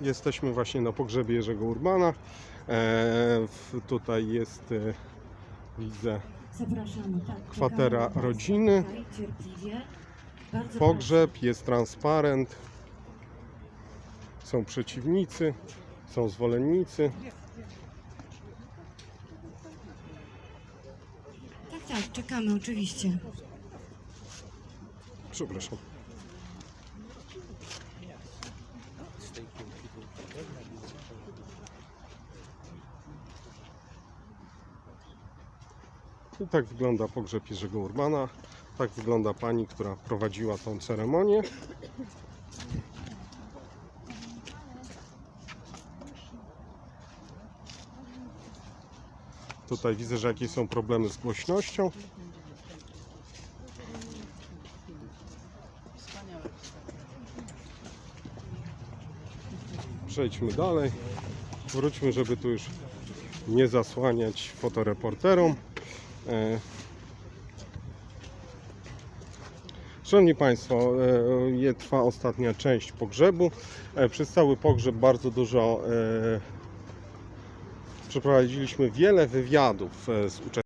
Jesteśmy właśnie na pogrzebie Jerzego Urbana. E, tutaj jest, e, widzę, Zapraszamy, tak. Kwatera czekamy rodziny. tutaj Cierpliwie. Bardzo pogrzeb, jest transparent. Są przeciwnicy, są zwolennicy. proszę. Tak, tak, czekamy oczywiście. Przepraszam. I tak wygląda pogrzeb Jerzego Urbana. Tak wygląda pani, która prowadziła tą ceremonię. Tutaj widzę, że jakieś są problemy z głośnością. Przejdźmy dalej. Wróćmy, żeby tu już nie zasłaniać fotoreporterom. E, Szanowni Państwo, e, trwa ostatnia część pogrzebu. E, Przez cały pogrzeb bardzo dużo przeprowadziliśmy wiele wywiadów z uczestnikami.